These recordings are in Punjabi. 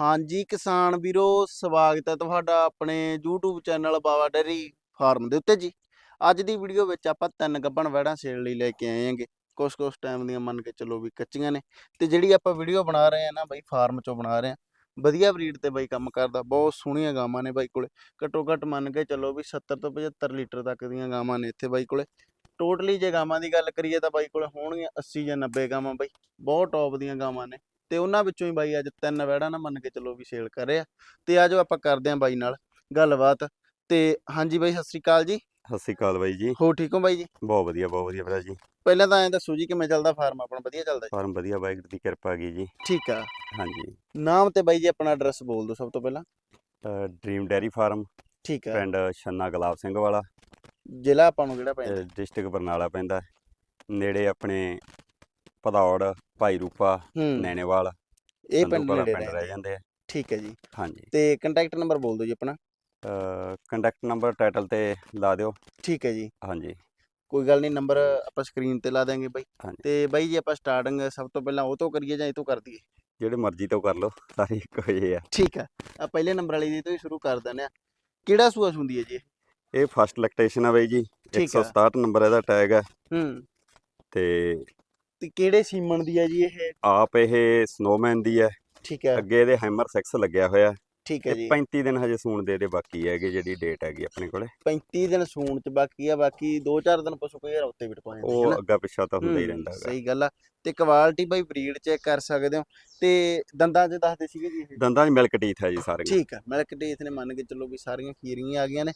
ਹਾਂਜੀ, ਕਿਸਾਨ ਵੀਰੋ, ਸਵਾਗਤ ਹੈ ਤੁਹਾਡਾ ਆਪਣੇ YouTube channel Bawa dairy farm ਦੇ ਉੱਤੇ ਜੀ। ਅੱਜ ਦੀ ਵੀਡੀਓ ਵਿੱਚ ਆਪਾਂ ਤਿੰਨ ਗੱਭਣ ਵੈੜਾਂ ਸੇਲ ਲਈ ਲੈ ਕੇ ਆਏ ਹਾਂਗੇ। ਕੁਛ ਕੁਛ ਟਾਈਮ ਦੀਆਂ ਮੰਨ ਕੇ ਚੱਲੋ ਵੀ ਕੱਚੀਆਂ ਨੇ। ਤੇ ਜਿਹੜੀ ਆਪਾਂ ਵੀਡੀਓ ਬਣਾ ਰਹੇ ਆ ਨਾ ਬਾਈ, ਫਾਰਮ ਚੋਂ ਬਣਾ ਰਹੇ ਆ ਵਧੀਆ ਬਰੀਡ ਤੇ ਬਾਈ ਕੰਮ ਕਰਦਾ, ਬਹੁਤ ਸੋਹਣੀਆਂ ਗਾਵਾਂ ਨੇ ਬਾਈ ਕੋਲੇ। ਘੱਟੋ ਘੱਟ ਮੰਨ ਕੇ ਚੱਲੋ ਵੀ 70 ਤੋਂ 75 ਲੀਟਰ ਤੱਕ ਦੀਆਂ ਗਾਵਾਂ ਨੇ ਇੱਥੇ ਬਾਈ ਕੋਲੇ। ਟੋਟਲੀ ਜੇ ਗਾਵਾਂ ਦੀ ਗੱਲ ਕਰੀਏ ਤਾਂ ਬਾਈ ਕੋਲੇ ਹੋਣਗੀਆਂ 80 ਜਾਂ 90 ਗਾਵਾਂ ਬਾਈ। ਬਹੁਤ ਟੌਪ ਦੀਆਂ ਗਾਵਾਂ ਨੇ। ਤੇ ਉਹਨਾਂ ਵਿੱਚੋਂ ਹੀ ਬਾਈ ਅੱਜ ਤਿੰਨ ਵੈੜਾਂ ਨਾ ਮੰਨ ਕੇ ਚੱਲੋ ਵੀ ਸੇਲ ਕਰ ਰਹੇ ਆ। ਤੇ ਆਜੋ ਆਪਾਂ ਕਰਦੇ ਆਂ ਬਾਈ ਨਾਲ ਗੱਲਬਾਤ। ਤੇ ਹਾਂਜੀ ਬਾਈ ਸਤਿ ਸ੍ਰੀ ਅਕਾਲ ਜੀ। ਸਤਿ ਸ਼੍ਰੀ ਅਕਾਲ ਬਾਈ ਜੀ। ਹੋ ਠੀਕ ਹੋ ਬਾਈ ਜੀ? ਬਹੁਤ ਵਧੀਆ ਬਹੁਤ ਵਧੀਆ ਭਰਾ ਜੀ। ਪਹਿਲਾਂ ਤਾਂ ਐਂ ਦੱਸੋ ਜੀ ਕਿਵੇਂ ਚੱਲਦਾ ਫਾਰਮ ਆਪਣਾ ਵਧੀਆ ਚੱਲਦਾ ਜੀ? ਫਾਰਮ ਵਧੀਆ ਵਾਹਿਗੁਰੂ ਦੀ ਕਿਰਪਾ ਹੈਗੀ ਜੀ। ਠੀਕ ਆ। ਹਾਂਜੀ। ਨਾਮ ਤੇ ਬਾਈ ਜੀ ਆਪਣਾ ਐਡਰੈਸ ਬੋਲ ਦਿਓ ਸਭ ਤੋਂ ਪਹਿਲਾਂ। ਡ੍ਰੀਮ ਡੈਰੀ ਫਾਰਮ ਠੀਕ ਆ। ਪਿੰਡ ਛੰਨਾ ਗੁਲਾਬ ਸਿੰਘ ਵਾਲਾ। ਜ਼ਿਲ੍ਹਾ ਆਪਾਂ ਨੂੰ ਕਿਹੜਾ ਪੈਂਦਾ? ਡਿਸਟ੍ਰਿਕਟ ਬਰਨਾਲਾ ਪੈਂਦਾ। ਨੇੜੇ ਆਪਣੇ ਭਦੌੜ ਭਾਈ ਰੂਪਾ ਹੂੰ। ਨੈਣੇਵਾਲ ਇਹ ਪਿੰਡ ਸੰਧੂਪੁਰਾ ਨੇੜੇ ਪਿੰਡ ਰਹਿੰਦਾ ਰਹਿ ਜਾਂਦੇ ਆ। ਠੀਕ ਹੈ ਜੀ। ਹਾਂਜੀ। ਤੇ ਕੰਟੈਕਟ ਨੰਬਰ ਬੋਲ ਦਿਓ ਜੀ ਆਪਣਾ। ਕੰਟੈਕਟ ਨੰਬਰ ਟਾਈਟਲ ਤੇ ਲਾ ਦਿਓ। ਠੀਕ ਹੈ ਜੀ। ਹਾਂਜੀ। ਕੋਈ ਗੱਲ ਨਹੀਂ ਨੰਬਰ ਆਪਾਂ ਸਕਰੀਨ ਤੇ ਲਾ ਦਾਂਗੇ ਬਾਈ। ਹਾਂਜੀ। ਤੇ ਬਾਈ ਜੀ ਆਪਾਂ ਸਟਾਰਟਿੰਗ ਸਭ ਤੋਂ ਪਹਿਲਾਂ ਉਹ ਤੋਂ ਕਰੀਏ ਜਾਂ ਇਹ ਤੋਂ ਕਰ ਦਈਏ? ਜਿਹੜੇ ਮਰਜ਼ੀ ਤੋਂ ਕਰ ਲਓ ਸਾਰੇ ਇੱਕੋ ਜਿਹੇ ਆ। ਠੀਕ ਆ। ਆ ਪਹਿਲੇ ਨੰਬਰ ਵਾਲੀ ਦੀ ਤੋਂ ਹੀ ਸ਼ੁਰੂ ਕਰ ਦਿੰਦੇ ਆ। ਕਿਹੜਾ ਸੂਆ ਸੁੰਦੀ ਹੈ ਜੀ ਇਹ? ਇਹ ਫਸਟ ਲੈਕਟੇਸ਼ਨ ਆ ਬਾਈ ਜੀ। ਠੀਕ ਆ। 167 ਨੰਬਰ ਇਹਦਾ ਟੈਗ ਹੈ ਹੂੰ। ਤੇ ਤੇ ਕਿਹੜੇ ਸੀਮਨ ਦੀ ਹੈ ਜੀ ਇਹ? ਆਪ ਇਹ ਸਨੋਮੈਨ ਦੀ ਹੈ। ਠੀਕ ਹੈ। ਅੱਗੇ ਇਹਦੇ ਹੈਮਰ ਸੈਕਸ ਲੱਗਿਆ ਹੋਇਆ। ਠੀਕ ਹੈ ਜੀ। 35 ਦਿਨ ਹਜੇ ਸੂਣ ਦੇ ਦੇ ਬਾਕੀ ਹੈਗੇ ਜਿਹੜੀ ਡੇਟ ਹੈਗੀ ਆਪਣੇ ਕੋਲੇ। 35 ਦਿਨ ਸੂਣ ਚ ਬਾਕੀ ਆ ਬਾਕੀ 2-4 ਦਿਨ ਪਸ਼ੂ ਕੋਈ ਰੌਤੇ ਵੀ ਟਪਾ ਜਾਂਦੇ ਉਹ ਅੱਗਾ ਪਿੱਛਾ ਤਾਂ ਹੁੰਦਾ ਹੀ ਰਹਿੰਦਾ ਹੈਗਾ। ਸਹੀ ਗੱਲ ਆ। ਤੇ ਕੁਆਲਿਟੀ ਬਾਈ ਬਰੀਡ ਚੈੱਕ ਕਰ ਸਕਦੇ ਹੋ। ਤੇ ਦੰਦਾਂ 'ਚ ਦੱਸਦੇ ਸੀਗੇ ਜੀ ਇਹ? ਦੰਦਾਂ 'ਚ ਮਿਲਕ ਟੀਥ ਹੈ ਜੀ ਸਾਰੇ ਠੀਕ ਆ ਮਿਲਕ ਟੀਥ ਨੇ ਮੰਨ ਕੇ ਚੱਲੋ ਵੀ ਸਾਰੀਆਂ ਖੀਰੀਆਂ ਆ ਗਈਆਂ ਨੇ।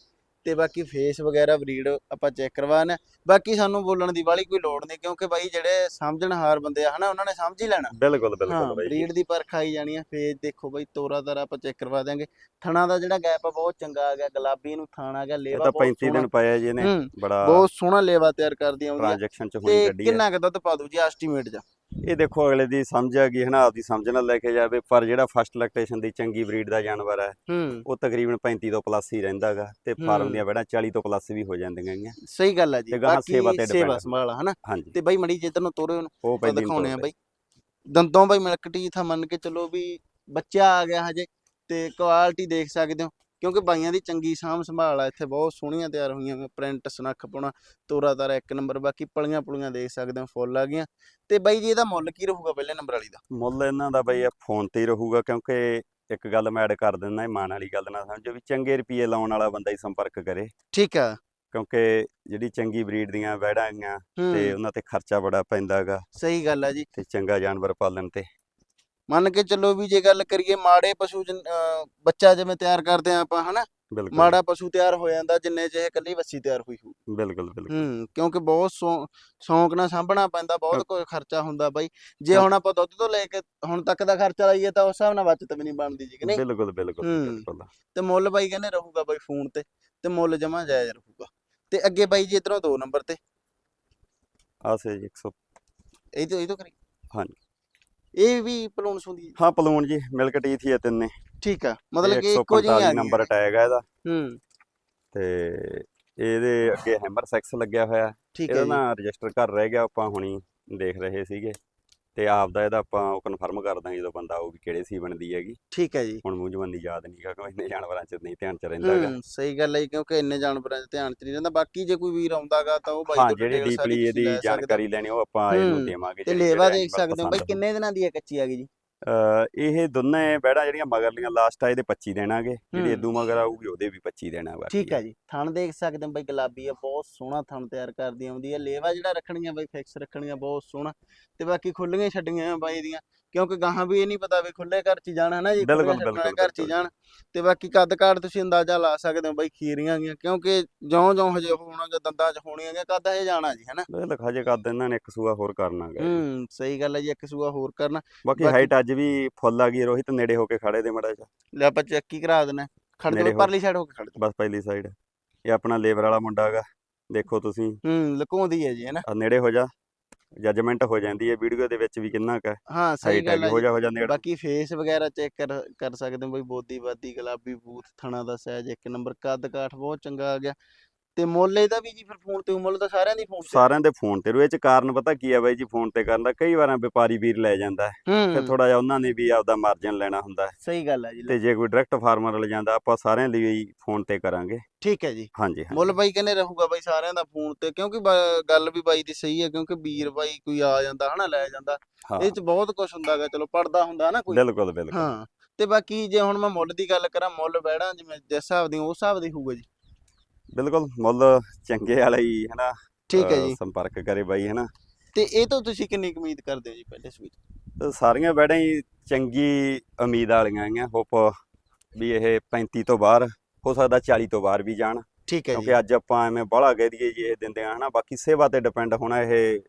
ਤੇ ਬਾਕੀ ਫੇਸ ਵਗੈਰਾ ਬਰੀਡ ਆਪਾਂ ਚੈੱਕ ਕਰਵਾਣਾ ਬਾਕੀ ਸਾਨੂੰ ਬੋਲਣ ਦੀ ਵਾਲੀ ਕੋਈ ਲੋੜ ਨਹੀਂ ਕਿਉਂਕਿ ਬਾਈ ਜਿਹੜੇ ਸਮਝਣਹਾਰ ਬੰਦੇ ਆ ਹਨਾ ਉਹਨਾਂ ਨੇ ਸਮਝ ਹੀ ਲੈਣਾ। ਬਿਲਕੁਲ ਬਿਲਕੁਲ ਬਾਈ। ਬਰੀਡ ਦੀ ਪਰਖ ਆਈ ਜਾਣੀ ਆ ਫੇਸ ਦੇਖੋ ਬਾਈ ਤੋਰਾ ਤਰਾ ਆਪਾਂ ਚੈੱਕ ਕਰਵਾ ਦਿਆਂਗੇ। ਥਣਾ ਦਾ ਜਿਹੜਾ ਗੈਪ ਆ ਬਹੁਤ ਚੰਗਾ ਆ ਗਿਆ ਗੁਲਾਬੀ ਨੂੰ ਥਾਣ ਆ ਗਿਆ ਲੇਵਾ ਤਾਂ ਬਹੁਤ 35 ਸੋਹਣਾ। ਦਿਨ ਪਾਇਆ ਜੀ ਇਹਨੇ ਹੂੰ ਬੜਾ ਬਹੁਤ ਸੋਹਣਾ ਲੇਵਾ ਤਿਆਰ ਕਰਦੀ ਆਉਂਦੀ ਆ ਟ੍ਰਾਂਜੈਕਸ਼ਨ 'ਚ ਹੋਣੀ ਗੱਡੀ ਕਿੰਨਾ ਕੁ ਦੁੱਧ ਪਾ ਦੂ ਜੀ ਐਸਟੀਮੇਟ ਜਾ ਇਹ ਦੇਖੋ ਅਗਲੇ ਦੀ ਸਮਝ ਆ ਗਈ ਹਨਾ ਆਪਦੀ ਸਮਝ ਨਾਲ ਲੈ ਕੇ ਜਾਵੇ ਪਰ ਜਿਹੜਾ ਫਸਟ ਲੈਕਟੇਸ਼ਨ ਦੀ ਚੰਗੀ ਬਰੀਡ ਦਾ ਜਾਨਵਰ ਹੈ ਹੂੰ। ਉਹ ਤਕਰੀਬਨ 35 ਤੋਂ ਪਲੱਸ ਹੀ ਰਹਿੰਦਾਗਾ ਤੇ ਫਾਰਮ ਹੂੰ। ਦੀਆਂ ਬੜਾ 40 ਤੋਂ ਪਲੱਸ ਵੀ ਹੋ ਜਾਂਦੀਆਂ ਹੈਗੀਆਂ ਸਹੀ ਗੱਲ ਆ ਜੀ ਬਾਕੀ ਸੇਵਾ ਤੇ ਸੇਵਾ ਸੰਭਾਲ ਹਨਾ? ਤੇ ਬਾਈ ਮੜੀ ਜਿੱਧਰ ਨੂੰ ਤੋਰੇ ਉਹਨੂੰ ਦਿਖਾਉਣੇ ਆ ਬਾਈ। ਦੰਦੋਂ ਬਾਈ ਮਿਲਕ ਟੀਥ ਆ ਮੰਨ ਕੇ ਚੱਲੋ ਵੀ ਬੱਚਾ ਆ ਗਿਆ ਹਜੇ ਤੇ ਕੁਆਲਿਟੀ ਦੇਖ ਸਕਦੇ ਹੋ। ਕਿਉਂਕਿ ਬਾਈਆਂ ਦੀ ਚੰਗੀ ਸਾਂਭ ਸੰਭਾਲ ਆ ਇੱਥੇ ਬਹੁਤ ਸੋਹਣੀਆਂ ਤਿਆਰ ਹੋਈਆਂ ਨੇ ਪ੍ਰਿੰਟ ਸਨੱਖ ਪਾਉਣਾ ਤੋਰਾ ਤਾਰਾ ਇੱਕ ਨੰਬਰ ਬਾਕੀ ਪਲੀਆਂ ਪੁਲੀਆਂ ਦੇਖ ਸਕਦੇ ਹੋ ਫੁੱਲ ਆ ਗਈਆਂ। ਤੇ ਬਾਈ ਜੀ ਇਹਦਾ ਮੁੱਲ ਕੀ ਰਹੂਗਾ ਪਹਿਲੇ ਨੰਬਰ ਵਾਲੀ ਦਾ? ਮੁੱਲ ਇਹਨਾਂ ਦਾ ਬਈ ਇਹ ਫੋਨ ਤੇ ਹੀ ਰਹੂਗਾ ਕਿਉਂਕਿ ਇੱਕ ਗੱਲ ਮੈਂ ਐਡ ਕਰ ਦਿੰਦਾ ਇਹ ਮਾਣ ਵਾਲੀ ਗੱਲ ਨਾ ਸਮਝੋ ਵੀ ਚੰਗੇ ਰੁਪਏ ਲਾਉਣ ਵਾਲਾ ਬੰਦਾ ਹੀ ਸੰਪਰਕ ਕਰੇ। ਠੀਕ ਆ। ਕਿਉਂਕਿ ਜਿਹੜੀ ਚੰਗੀ ਬਰੀਡ ਦੀਆਂ ਵੈੜਾਂ ਹੈਗੀਆਂ ਤੇ ਉਹਨਾਂ ਤੇ ਖਰਚਾ ਬੜਾ ਪੈਂਦਾ ਹੈਗਾ। ਸਹੀ ਗੱਲ ਆ ਜੀ। ਤੇ ਚੰਗਾ ਜਾਨਵਰ ਪਾਲਣ ਤੇ। ਮੰਨ ਕੇ ਚੱਲੋ ਵੀ ਜੇ ਗੱਲ ਕਰੀਏ ਮਾੜੇ ਪਸ਼ੂ ਜਿਨ- ਅਹ ਬੱਚਾ ਜਿਵੇਂ ਤਿਆਰ ਕਰਦੇ ਆ ਆਪਾਂ ਹਨਾ ਬਿਲਕੁਲ ਮਾੜਾ ਪਸ਼ੂ ਤਿਆਰ ਹੋ ਜਾਂਦਾ ਜਿੰਨੇ ਚ ਇਹ ਇਕੱਲੀ ਵੱਸੀ ਤਿਆਰ ਹੋਈ ਹੋਊ ਬਿਲਕੁਲ ਬਿਲਕੁਲ ਹੂੰ ਕਿਉਂਕਿ ਬਹੁਤ ਸ਼ੌ- ਸ਼ੌਂਕ ਨਾਲ ਸਾਂਭਣਾ ਪੈਂਦਾ ਬਹੁਤ। ਕੁਝ ਖਰਚਾ ਹੁੰਦਾ ਬਾਈ ਜੇ। ਹੁਣ ਆਪਾਂ ਦੁੱਧ ਤੋਂ ਲੈ ਕੇ ਹੁਣ ਤੱਕ ਦਾ ਖਰਚਾ ਲਾਈਏ ਤਾਂ ਉਸ ਹਿਸਾਬ ਨਾਲ ਬਚਤ ਵੀ ਨਹੀਂ ਬਣਦੀ ਜੀ ਕਿ ਨਹੀਂ ਬਿਲਕੁਲ ਬਿਲਕੁਲ ਹੂੰ। ਬਿਲਕੁਲ ਤੇ ਮੁੱਲ ਬਾਈ ਕਹਿੰਦੇ ਰਹੂਗਾ ਬਾਈ ਫੋਨ ਤੇ ਤੇ ਮੁੱਲ ਜਮਾ ਜਾਇਜ਼ ਰਹੂਗਾ ਤੇ ਅੱਗੇ ਬਾਈ ਜੀ ਇਧਰੋਂ ਦੋ ਨੰਬਰ ਤੇ ਆਸੇ ਜੀ 100 ਇਹ ਤੋਂ ਇਹ ਤੋਂ ਕਰੀ ਹਾਂਜੀ। ਇਹ ਵੀ ਪਲੂਣ ਸੁੰਦੀ ਹਾਂ ਪਲੂਣ ਜੀ ਮਿਲਕ ਟੀਥ ਹੀ ਆ ਤਿੰਨੇ। ਠੀਕ ਆ ਮਤਲਬ ਕਿ ਇੱਕੋ ਜਿਹੀ ਆ 145 ਗਈ ਨੰਬਰ ਟੈਗ ਹੈ ਇਹਦਾ। ਹੂੰ। ਤੇ ਇਹਦੇ ਅੱਗੇ ਹੈਮਰ ਸੈਕਸ ਲੱਗਿਆ ਹੋਇਆ। ਠੀਕ ਹੈ ਇਹਦਾ ਨਾ ਰਜਿਸਟਰ ਘਰ ਰਹਿ ਗਿਆ ਆਪਾਂ ਹੁਣੀ ਦੇਖ ਰਹੇ ਸੀਗੇ। ਤੇ ਆਪ ਦਾ ਇਹਦਾ ਆਪਾਂ ਉਹ ਕਨਫਰਮ ਕਰ ਦਾਂਗੇ ਜਦੋਂ ਬੰਦਾ ਉਹ ਵੀ ਕਿਹੜੇ ਸੀ ਬਣਦੀ ਹੈਗੀ। ਠੀਕ ਹੈ ਜੀ। ਹੁਣ ਮੂੰਹ ਜਵੰਦੀ ਯਾਦ ਨਹੀਂ ਹੈਗਾ ਇੰਨੇ ਜਾਨਵਰਾਂ 'ਚ ਨਹੀਂ ਧਿਆਨ 'ਚ ਰਹਿੰਦਾ ਹੈਗਾ। ਹੂੰ ਸਹੀ ਗੱਲ ਹੈ ਕਿਉਂਕਿ ਇੰਨੇ ਜਾਨਵਰਾਂ 'ਚ ਧਿਆਨ 'ਚ ਨਹੀਂ ਰਹਿੰਦਾ ਬਾਕੀ ਜੇ ਕੋਈ ਵੀਰ ਆਉਂਦਾਗਾ ਤਾਂ ਉਹ ਬਾਈ ਹਾਂ ਜਿਹੜੀ ਡੀਪਲੀ ਇਹਦੀ। ਜਾਣਕਾਰੀ ਲੈਣੀ ਉਹ ਆਪਾਂ ਇਹਨੂੰ ਦੇਵਾਂਗੇ ਤੇ ਲੇਵਾ ਦੇਖ ਸਕਦੇ ਹੋ ਬਾਈ ਕਿੰਨੇ ਦਿਨਾਂ ਦੀ ਹੈ ਕੱਚੀ ਆ ਗਈ ਜੀ? ਇਹ ਦੋਨੇ ਬੈੜਾ ਜਿਹੜੀਆਂ ਮਗਰਲੀਆਂ ਲਾਸਟ ਆ ਇਹਦੇ 25 ਦੇਣਾਗੇ। ਜਿਹੜੀ। ਇਦੋਂ ਮਗਰ ਆਊਗੀ ਉਹਦੇ ਵੀ 25 ਦੇਣਾ ਬਾਕੀ ਠੀਕ ਹੈ ਜੀ। ਥਣ ਦੇਖ ਸਕਦੇ ਹੋ ਬਾਈ ਗੁਲਾਬੀ ਆ ਬਹੁਤ ਸੋਹਣਾ ਥਣ ਤਿਆਰ ਕਰਦੀ ਆਉਂਦੀ ਹੈ ਲੇਵਾ ਜਿਹੜਾ ਰੱਖਣੀਆਂ ਬਾਈ ਫਿਕਸ ਰੱਖਣੀਆਂ ਬਹੁਤ ਸੋਹਣਾ। ਤੇ ਬਾਕੀ ਖੁੱਲੀਆਂ ਛੱਡੀਆਂ ਆ ਬਾਈ ਦੀਆਂ। ਕਿਉਂਕਿ ਗਾਹਾਂ ਵੀ ਇਹ ਨਹੀਂ ਪਤਾ ਵੀ ਖੁੱਲੇ ਘਰ ਚ ਹੀ ਜਾਣਾ ਨਾ ਜੀ ਬਿਲਕੁਲ, ਬਿਲਕੁਲ, ਘਰ ਚ ਬਿਲਕੁਲ। ਜਾਣ। ਤੇ ਬਾਕੀ ਕੱਦ ਕਾਠ ਤੁਸੀਂ ਅੰਦਾਜ਼ਾ ਲਾ ਸਕਦੇ ਹੋ ਬਾਈ ਖੀਰੀਆਂ ਗੀਆਂ ਕਿਉਂਕਿ ਜਿਉਂ-ਜਿਉਂ ਹਜੇ ਹੋਣਾਗਾ ਦੰਦਾਂ ਚ ਹੋਣੀਆਂ ਗਿਆ ਕੱਦ ਹਜੇ ਜਾਣਾ ਜੀ ਹੈਨਾ? ਇਹ ਲਿਖਾ ਜੇ ਕਰ ਇਹਨਾਂ ਨੇ ਇੱਕ ਸੂਆ ਹੋਰ ਕਰਨਾਗਾ ਹੂੰ ਸਹੀ ਗੱਲ ਹੈ ਜੀ ਇੱਕ ਸੂਆ ਹੋਰ ਕਰਨਾ। ਬਾਕੀ ਹਾਈਟ ਅੱਜ ਵੀ ਫੁੱਲ ਆ ਗਈ ਰੋਹਿਤ ਨੇੜੇ ਹੋ ਕੇ ਖੜੇ ਦੇ ਮੜਾ ਜਾ ਲੈ ਆਪਾਂ ਚੈੱਕ ਹੀ ਕਰਾ ਦੇਣਾ ਖੜ ਹੋ। ਪਰਲੀ ਸਾਈਡ ਹੋ ਕੇ ਖੜ ਬਸ ਪਹਿਲੀ ਸਾਈਡ ਇਹ ਆਪਣਾ ਲੇਬਰ ਵਾਲਾ ਮੁੰਡਾ ਹੈਗਾ ਦੇਖੋ ਤੁਸੀਂ। ਹੂੰ ਲੁਕਾਉਂਦੀ ਹੈ ਜੀ ਹੈਨਾ? ਨੇੜੇ ਹੋ ਜਾ। ਜੱਜਮੈਂਟ ਹੋ ਜਾਂਦੀ ਹੈ ਵੀਡੀਓ ਦੇ ਵਿੱਚ ਵੀ ਕਿੰਨਾ ਕੁ ਹਾਂ ਸਹੀ ਗੱਲ ਹੈ ਹੋ ਜੀ। ਹੋ ਜਾ ਨੇੜੇ ਬਾਕੀ ਫੇਸ ਵਗੈਰਾ ਚੈੱਕ ਕਰ ਕਰ ਸਕਦੇ ਹੋ ਬਈ ਬੋਦੀ ਬਾਦੀ ਗੁਲਾਬੀ ਬੂਥ ਥਣਾ ਦਾ ਸਾਈਜ਼ ਇੱਕ ਨੰਬਰ ਕੱਦ ਕਾਠ ਬਹੁਤ ਚੰਗਾ ਆ ਗਿਆ ਤੇ ਮੁੱਲ ਇਹਦਾ ਵੀ ਜੀ ਫਿਰ ਫੋਨ ਤੇ ਮੁੱਲ ਤਾਂ ਸਾਰਿਆਂ ਦੀ ਫੋਨ ਤੇ। ਸਾਰਿਆਂ ਦੇ ਫੋਨ ਤੇ ਰੂ ਇਹ ਚ ਕਾਰਨ ਪਤਾ ਕੀ ਆ ਬਾਈ ਜੀ ਫੋਨ ਤੇ ਕਰਨ ਦਾ ਕਈ ਵਾਰਾਂ ਵਪਾਰੀ ਵੀਰ ਲੈ ਜਾਂਦਾ ਹੂੰ। ਥੋੜਾ ਜਿਹਾ ਉਹਨਾਂ ਨੇ ਵੀ ਆਪਦਾ ਮਾਰਜਨ ਲੈਣਾ ਹੁੰਦਾ ਸਹੀ ਗੱਲ ਹੈ ਜੀ ਤੇ ਜੇ ਕੋਈ ਡਾਇਰੈਕਟ ਫਾਰਮਰ ਲੈ ਜਾਂਦਾ ਆਪਾਂ ਸਾਰਿਆਂ ਲਈ ਵੀ ਫੋਨ ਤੇ ਕਰਾਂਗੇ। ਠੀਕ ਹੈ ਜੀ। ਹਾਂਜੀ ਮੁੱਲ ਬਾਈ ਕਹਿੰਦੇ ਰਹੂਗਾ ਬਾਈ ਸਾਰਿਆਂ ਦਾ ਫੋਨ ਤੇ ਕਿਉਂਕਿ ਗੱਲ ਵੀ ਬਾਈ ਦੀ ਸਹੀ ਹੈ ਕਿਉਂਕਿ ਵੀਰ ਬਾਈ ਕੋਈ ਆ ਜਾਂਦਾ ਹਨਾ ਲੈ ਜਾਂਦਾ। ਇਹ ਚ ਬਹੁਤ ਕੁਝ ਹੁੰਦਾਗਾ ਚਲੋ ਪੜਦਾ ਹੁੰਦਾ ਨਾ ਕੋਈ। ਬਿਲਕੁਲ ਬਿਲਕੁਲ। ਹਾਂ। ਤੇ ਬਾਕੀ ਜੇ ਹੁਣ ਮੈਂ ਮੁੱਲ ਦੀ ਗੱਲ ਕਰਾਂ ਮੁੱਲ ਬੈੜਾਂ ਜਿਵੇਂ ਜਿਸ ਹਿਸਾਬ ਦੀ ਉਸ ਹਿਸਾਬ ਦੀ ਹੋਊਗਾ ਜੀ। ਬਿਲਕੁਲ ਮੁੱਲ ਚੰਗੇ ਵਾਲਾ ਹੀ ਹੈਨਾ? ਠੀਕ ਹੈ ਜੀ। ਸੰਪਰਕ ਕਰੇ ਬਾਈ ਹੈਨਾ? ਤੇ ਇਹ ਤੋਂ ਤੁਸੀਂ ਕਿੰਨੀ ਉਮੀਦ ਕਰਦੇ ਹੋ ਜੀ ਪਹਿਲੇ ਸਵੀਟ ਤੇ? ਸਾਰੀਆਂ ਬੈੜਾਂ ਹੀ ਚੰਗੀ ਉਮੀਦ ਵਾਲੀਆਂ ਆਈਆਂ ਹੋਪ ਵੀ ਇਹ 35 ਤੋਂ ਬਾਹਰ ਹੋ ਸਕਦਾ 40 ਤੋਂ ਬਾਹਰ ਵੀ ਜਾਣ। ਠੀਕ ਹੈ ਜੀ। ਕਿਉਂਕਿ ਅੱਜ ਆਪਾਂ ਐਵੇਂ ਬਾਹਲਾ ਕਹਿ ਦਈਏ ਜੀ ਇਹ ਦਿੰਦੇ ਆ ਹਨਾ? ਬਾਕੀ ਸੇਵਾ ਤੇ ਡਿਪੈਂਡ ਹੋਣਾ ਇਹ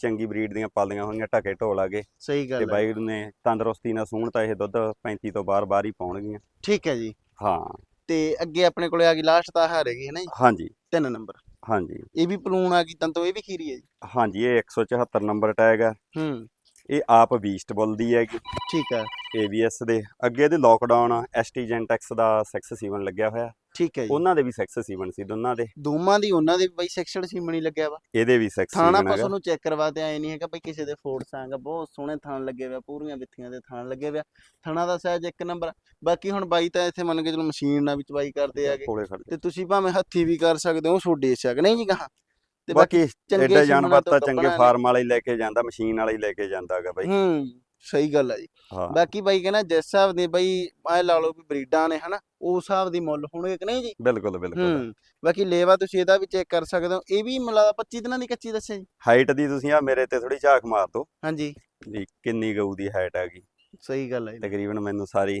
ਚੰਗੀ ਬਰੀਡ ਦੀਆਂ ਪਾਲੀਆਂ ਹੋਈਆਂ ਢਕੇ ਢੋਲ ਆਗੇ ਸਹੀ ਤੇ ਗੱਲ ਹੈ। ਬਾਈ ਨੇ ਤੰਦਰੁਸਤੀ ਨਾਲ ਸੂਣ ਤਾਂ ਇਹ ਦੁੱਧ 35 ਤੋਂ ਬਾਹਰ ਬਾਹਰ ਹੀ ਪਾਉਣਗੀਆਂ। ਠੀਕ ਹੈ ਜੀ। ਹਾਂ। ਤੇ ਅੱਗੇ ਆਪਣੇ ਕੋਲੇ ਆ ਗਈ ਲਾਸਟ ਤਾਂ ਹਾਰ ਹੈਗੀ ਹੈ ਨਾ ਜੀ? ਹਾਂਜੀ। ਤਿੰਨ ਨੰਬਰ ਹਾਂਜੀ। ਇਹ ਵੀ ਪਲੂਣ ਆ ਗਈ ਤੰਤੋ ਇਹ ਵੀ ਖੀਰੀ ਹੈ ਜੀ। ਹਾਂਜੀ ਇਹ 174 ਨੰਬਰ ਟੈਗ ਹੈ ਹੂੰ। ਇਹ ਆਪ ਬੀਸਟ ਬੁੱਲ ਦੀ ਹੈਗੀ। ਠੀਕ ਹੈ। ABS ਦੇ ਅੱਗੇ ਇਹਦੇ ਲੋਕਡਾਊਨ ST ਜੈਂਟੈਕਸ ਦਾ 6 ਲੱਗਿਆ ਹੋਇਆ। ਠੀਕ ਹੈ ਜੀ। ਉਹਨਾਂ ਦੇ ਵੀ 6 ਸੀ ਦੋਨਾਂ ਦੇ। ਦੋਵਾਂ ਦੀ ਉਹਨਾਂ ਦੇ ਬਾਈ ਸੈਕਸ਼ਨ ਸੀਮਣੀ ਲੱਗਿਆ ਵਾ। ਇਹਦੇ ਵੀ 6 ਥਾਣਾ ਸੀਮਨ ਹੈਗਾ। ਪਸ਼ੂ ਨੂੰ ਚੈੱਕ ਕਰਵਾ ਤੇ ਆਏ ਨਹੀਂ ਹੈਗਾ ਬਈ ਕਿਸੇ ਦੇ ਫੋੜ ਸੰਗ ਬਹੁਤ ਸੋਹਣੇ ਥਾਣ ਲੱਗੇ ਹੋਇਆ ਪੂਰੀਆਂ ਵਿੱਥੀਆਂ ਦੇ ਥਾਣ ਲੱਗੇ ਹੋਇਆ ਥਾਣਾ ਦਾ ਸਾਈਜ਼ ਇੱਕ ਨੰਬਰ ਬਾਕੀ ਹੁਣ ਬਾਈ ਤਾਂ ਇੱਥੇ ਮੰਨ ਕੇ ਚਲੋ ਮਸ਼ੀਨ ਨਾਲ ਵੀ ਚਵਾਈ ਕਰਦੇ ਆਗੇ ਤੇ ਤੁਸੀਂ ਭਾਵੇਂ ਹੱਥੀ ਵੀ ਕਰ ਸਕਦੇ ਹੋ ਛੋਡੇ ਛਕ ਨਹੀਂ ਜੀ ਕਹਾ ਤੇ ਬਾਕੀ ਚੰਗੇ ਐਡਾ ਸੀਮਨਾਂ ਜਾਨਵਰ ਤੋਂ ਤਾਂ ਚੰਗੇ। ਫਾਰਮ ਵਾਲਾ ਲੈ ਕੇ ਜਾਂਦਾ ਮਸ਼ੀਨ ਵਾਲਾ ਲੈ ਕੇ ਜਾਂਦਾ ਹੈਗਾ ਬਾਈ। ਹੂੰ ਸਹੀ ਗੱਲ ਹੈ ਜੀ। ਬਾਕੀ ਬਾਈ ਕਹਿੰਦਾ ਜਿਸ ਹਿਸਾਬ ਦੇ ਬਾਈ ਐ ਲਾ ਲਓ ਵੀ ਬਰੀਡਾਂ ਨੇ ਹਨਾ ਉਸ ਹਿਸਾਬ ਦੀ ਮੁੱਲ ਹੋਣਗੇ ਕਿ ਨਹੀਂ ਜੀ? ਬਿਲਕੁਲ ਬਿਲਕੁਲ। ਬਾਕੀ ਲੇਵਾ ਤੁਸੀਂ ਇਹਦਾ ਵੀ ਚੈੱਕ ਕਰ ਸਕਦੇ ਹੋ। ਇਹ ਵੀ ਮਿਲਾ 25 ਦਿਨਾਂ ਦੀ ਕੱਚੀ ਦੱਸਿਆ ਜੀ? ਹਾਈਟ ਦੀ ਤੁਸੀਂ ਆ ਮੇਰੇ ਤੇ ਥੋੜੀ ਝਾਕ ਮਾਰ ਦਿਓ। ਹਾਂਜੀ। ਵੀ ਕਿੰਨੀ ਗਊ ਦੀ ਹਾਈਟ ਹੈਗੀ ਸਹੀ ਗੱਲ ਹੈ ਜੀ। ਤਕਰੀਬਨ ਮੈਨੂੰ ਸਾਰੀ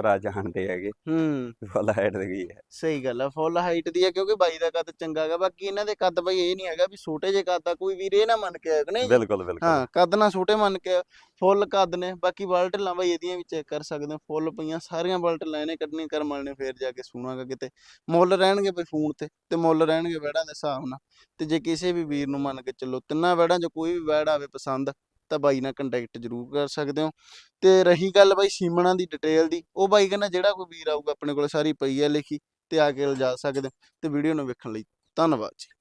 ਭਰਾ ਜਾਣਦੇ ਹੈਗੇ। ਹੂੰ। ਫੁੱਲ ਹਾਈਟ ਦੀ ਹੈ। ਸਹੀ ਗੱਲ ਆ ਫੁੱਲ ਹਾਈਟ ਦੀ ਆ ਕਿਉਂਕਿ ਬਾਈ ਦਾ ਕੱਦ ਚੰਗਾ ਹੈਗਾ ਬਾਕੀ ਇਹਨਾਂ ਦੇ ਕੱਦ ਬਾਈ ਇਹ ਨਹੀਂ ਹੈਗਾ ਵੀ ਛੋਟੇ ਜੇ ਕੱਦ ਆ ਕੋਈ ਵੀਰ ਇਹ ਨਾ ਮੰਨ ਕੇ ਆਇਆ ਕਿ ਨਹੀਂ? ਬਿਲਕੁਲ ਬਿਲਕੁਲ। ਹਾਂ ਕੱਦ ਨਾ ਛੋਟੇ ਮੰਨ ਕੇ ਫੁੱਲ ਕੱਦ ਨੇ ਬਾਕੀ ਬਲਟਲਾਂ ਬਾਈ ਇਹਦੀਆਂ ਵੀ ਚੈੱਕ ਕਰ ਸਕਦੇ ਹੋ ਫੁੱਲ ਪਈਆਂ ਸਾਰੀਆਂ ਬਲਟਲਾਂ ਇਹਨੇ ਕੱਢਣੀ ਕਰਮ ਵਾਲੇ ਨੇ ਫੇਰ ਜਾ ਕੇ ਸੁਣਾਗਾ ਕਿਤੇ। ਮੁੱਲ ਰਹਿਣਗੇ ਬਈ ਫੋਨ ਤੇ ਤੇ ਮੁੱਲ ਰਹਿਣਗੇ ਵੈੜਾਂ ਦੇ ਹਿਸਾਬ ਨਾਲ। ਤੇ ਜੇ ਕਿਸੇ ਵੀ ਵੀਰ ਨੂੰ ਮੰਨ ਕੇ ਚੱਲੋ ਤਿੰਨਾਂ ਵੈੜਾਂ 'ਚ ਕੋਈ ਵੀ ਵੈੜ ਆਵੇ ਪਸੰਦ ਤਾਂ ਬਾਈ ਨਾਲ ਕੰਟੈਕਟ ਜ਼ਰੂਰ ਕਰ ਸਕਦੇ ਹੋ। ਤੇ ਰਹੀ ਗੱਲ ਬਾਈ ਸੀਮਣਾ ਦੀ ਡਿਟੇਲ ਦੀ, ਉਹ ਬਾਈ ਕਹਿੰਦਾ ਜਿਹੜਾ ਕੋਈ ਵੀਰ ਆਊਗਾ ਆਪਣੇ ਕੋਲ ਸਾਰੀ ਪਈ ਹੈ ਲਿਖੀ ਤੇ ਆ ਕੇ ਲਿਜਾ ਸਕਦੇ ਹੋ। ਤੇ ਵੀਡੀਓ ਨੂੰ ਵੇਖਣ ਲਈ ਧੰਨਵਾਦ ਜੀ।